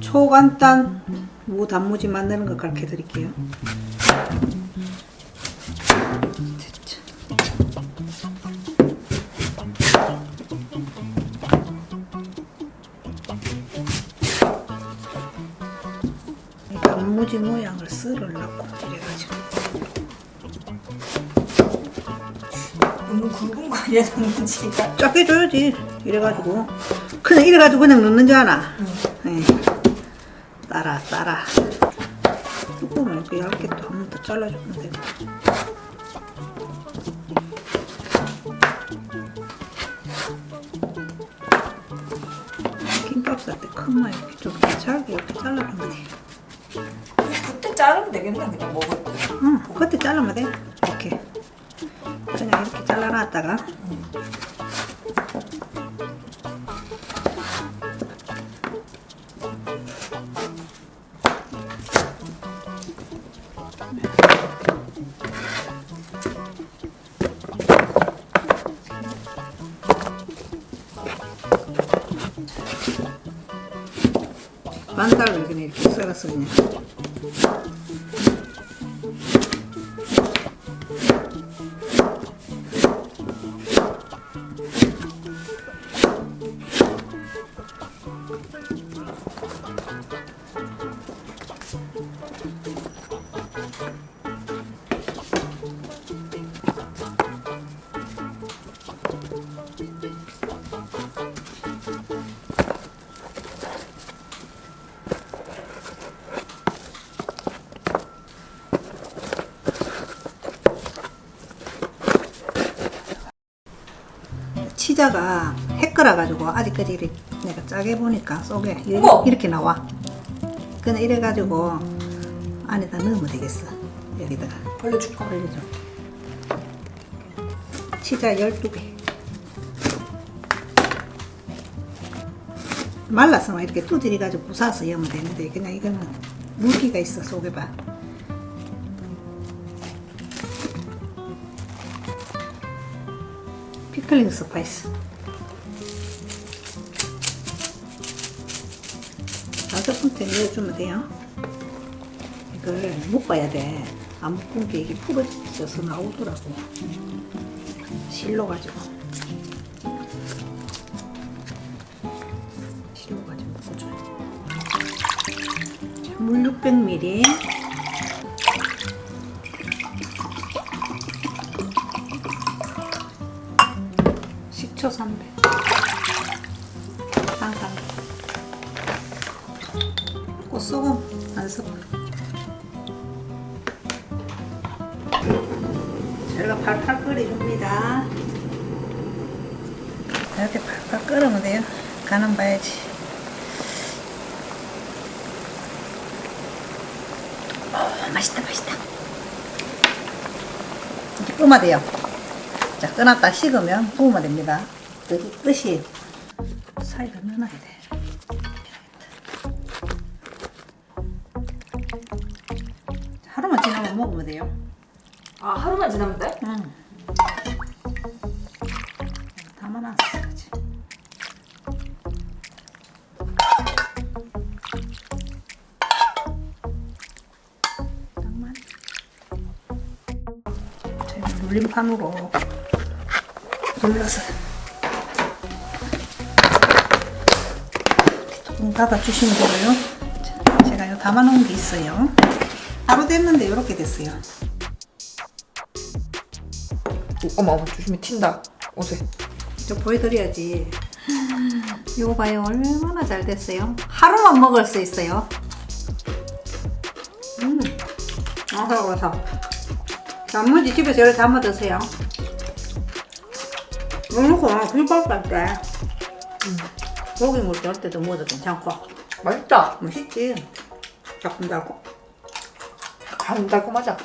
초간단 무 단무지 만드는 거 가르쳐 드릴게요. 이 단무지 모양을 썰으려고 이래가지고 너무 굵은 거 아니야 단무지가? 작게 줘야지 이래가지고 그냥 이래가지고 그냥 넣는 줄 아나 예. 따라 따라. 조금 이렇게 얇게 또 한 번 더 잘라주면 되고 김밥 쌀 때 큰만 이렇게 좀 잘게 이렇게 잘라주면 돼 그때 자르면 되겠네 그냥 먹을 때. 응, 그때 자르면 돼. 이렇게. 그냥 이렇게 잘라놨다가. 반 달을 그 냥 이렇게 썰었어 그냥 치자가 해끌어 가지고 아직까지 이렇게 내가 짜게 보니까 속에 이렇게. 이렇게 나와. 그냥 이래 가지고 안에다 넣으면 되겠어. 여기다가 벌려줄까? 올려줘. 치자 12개. 말라서 이렇게 두드려 가지고 부사서 여면 되는데 그냥 이거는 물기가 있어 속에 봐. 클링 스파이스. 다섯 번째 넣어주면 돼요. 이걸 묶어야 돼. 안 묶은 게 이게 부러져서 나오더라고. 실로 가지고. 실로 가지고 묶어줘요. 자, 물 600ml. 식초 300. 한 300. 꽃소금 한 스푼. 저희가 팔팔 끓여줍니다. 이렇게 팔팔 끓으면 돼요. 간은 봐야지. 오, 맛있다, 맛있다. 이렇게 돼요. 자, 끊었다 식으면 부으면 됩니다. 뜻이, 뜻이 사이다 넣어놔야 돼. 하루만 지나면 먹으면 돼요. 아 하루만 지나면 돼? 응. 담아놨어, 그치? 잠깐만. 제가 눌림판으로 눌러서 조금 닫아주시면 되고요. 자, 제가 이거 담아놓은 게 있어요. 하루 됐는데 이렇게 됐어요. 어머 어머 조심히 튄다 옷에. 좀 보여드려야지. 이거 봐요. 얼마나 잘 됐어요. 하루만 먹을 수 있어요. 음. 아삭아삭. 단무지 집에서 이렇게 담아 드세요. 이렇게 김밥 갈 때, 고기 먹을 때, 할 때도 먹어도 괜찮고. 맛있다. 맛있지? 달콤달콤. 달콤달콤하자.